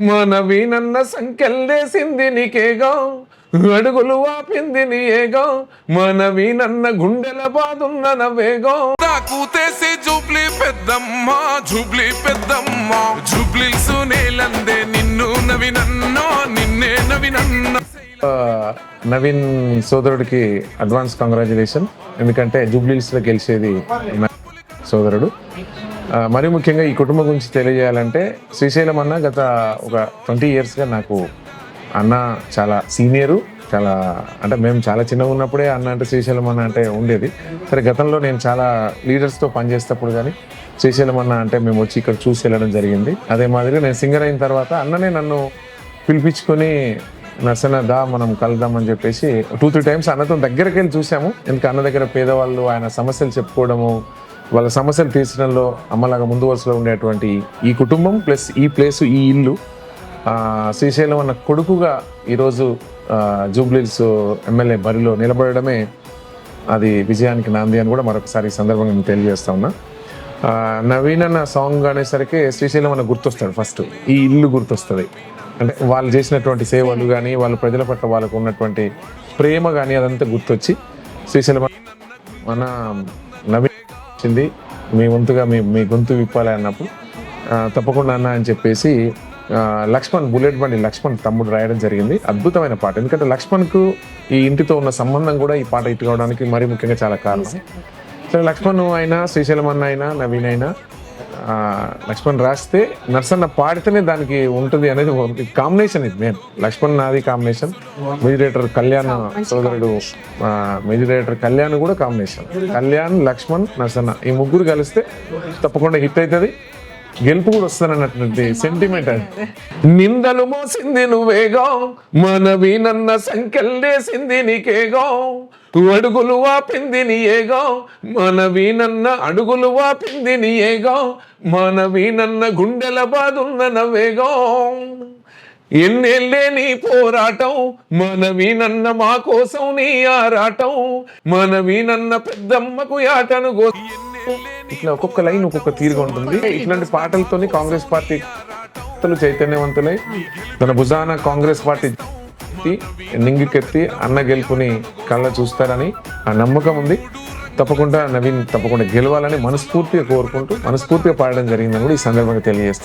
మనవి నన్న సంకెళ్ళేసింది నీకేగా? అడుగులు వాపింది నీయేగా? మనవి నన్న గుండెల బాదున్న నవ్వేగో? కూతేసి జూబ్లీ పెద్దమ్మ జూబ్లీ పెద్దమ్మ. జూబ్లీస్ నేలందే నిన్ను నవినన్నో నిన్నే నవినన్న నవీన్ సోదరుడికి అడ్వాన్స్ కంగ్రాచులేషన్. ఎందుకంటే జూబ్లీస్లో గెలిచేది సోదరుడు. మరి ముఖ్యంగా ఈ కుటుంబం గురించి తెలియజేయాలంటే శ్రీశైలం అన్న గత ఒక ట్వంటీ ఇయర్స్గా నాకు అన్న చాలా సీనియరు చాలా అంటే మేము చాలా చిన్నగా ఉన్నప్పుడే అన్న అంటే శ్రీశైలం అన్న అంటే ఉండేది. సరే గతంలో నేను చాలా లీడర్స్తో పనిచేసేటప్పుడు కానీ శ్రీశైలం అన్న అంటే మేము వచ్చి ఇక్కడ చూసి వెళ్ళడం జరిగింది. అదే మాదిరిగా నేను సింగర్ అయిన తర్వాత అన్ననే నన్ను పిలిపించుకొని నర్సన దా మనం కలుద్దామని చెప్పేసి టూ త్రీ టైమ్స్ అన్నతో దగ్గరికి వెళ్ళి చూసాము. ఎందుకంటే అన్న దగ్గర పేదవాళ్ళు ఆయన సమస్యలు చెప్పుకోవడము వాళ్ళ సమస్యలు తీర్చడంలో అమ్మలాగా ముందు వరుసలో ఉండేటువంటి ఈ కుటుంబం ప్లస్ ఈ ప్లేసు ఈ ఇల్లు శ్రీశైలం అన్న కొడుకుగా ఈరోజు జూబ్లీస్ ఎమ్మెల్యే బరిలో నిలబడడమే అది విజయానికి నాంది అని కూడా మరొకసారి ఈ సందర్భంగా నేను తెలియజేస్తా ఉన్నా. నవీన్ అన్న సాంగ్ అనేసరికి శ్రీశైలం అన్న గుర్తొస్తాడు ఫస్ట్. ఈ ఇల్లు గుర్తొస్తుంది. అంటే వాళ్ళు చేసినటువంటి సేవలు కానీ వాళ్ళ ప్రజల పట్ల వాళ్ళకు ఉన్నటువంటి ప్రేమ కానీ అదంతా గుర్తొచ్చి శ్రీశైలం మన వచ్చింది. మీ వంతుగా మీ మీ గొంతు విప్పాలి అన్నప్పుడు తప్పకుండా అన్న అని చెప్పేసి లక్ష్మణ్ బుల్లెట్ బండి లక్ష్మణ్ తమ్ముడు రాయడం జరిగింది. అద్భుతమైన పాట. ఎందుకంటే లక్ష్మణ్కు ఈ ఇంటితో ఉన్న సంబంధం కూడా ఈ పాట ఇటు కావడానికి మరీ ముఖ్యంగా చాలా కారణం. సరే లక్ష్మణ్ అయినా శ్రీశైలం అన్న అయినా నవీన్ అయినా లక్ష్మణ్ రాస్తే నర్సన్న పాడితేనే దానికి ఉంటుంది అనేది కాంబినేషన్ ఇది మెయిన్ లక్ష్మణ్ నాది కాంబినేషన్ మెజిరేటర్ కళ్యాణ్ సోదరుడు మెజిరేటర్ కళ్యాణ్ కూడా కాంబినేషన్ కళ్యాణ్ లక్ష్మణ్ నర్సన్న ఈ ముగ్గురు కలిస్తే తప్పకుండా హిట్ అవుతుంది. గెలుపు కూడా వస్తానన్నటువంటి సెంటిమెంట్ నిందలు మోసింది నువ్వేగా మనవి నన్న సంకెళ్ళేసింది నీకేగా అడుగులు వాపింది నీయేగా మనవి నన్న అడుగులు వాపింది నీయేగా మనవి నన్న గుండెల బాదున్న నవ్వేగా. ఎన్నెళ్ళే నీ పోరాటం మనవి నన్న మా కోసం నీ ఆరాటం మనవి నన్న పెద్దమ్మకు యాటను గో ఇట్లా ఒక్కొక్క లైన్ ఒక్కొక్క తీరుగా ఉంటుంది. ఇట్లాంటి పాటలతోని కాంగ్రెస్ పార్టీ చైతన్యవంతులై తన భుజాన కాంగ్రెస్ పార్టీ నింగికెత్తి అన్న గెలుపుని కళ్ళ చూస్తారని ఆ నమ్మకం ఉంది. తప్పకుండా నవీన్ తప్పకుండా గెలవాలని మనస్ఫూర్తిగా కోరుకుంటూ మనస్ఫూర్తిగా పాడడం జరిగిందని కూడా ఈ సందర్భంగా తెలియజేస్తాను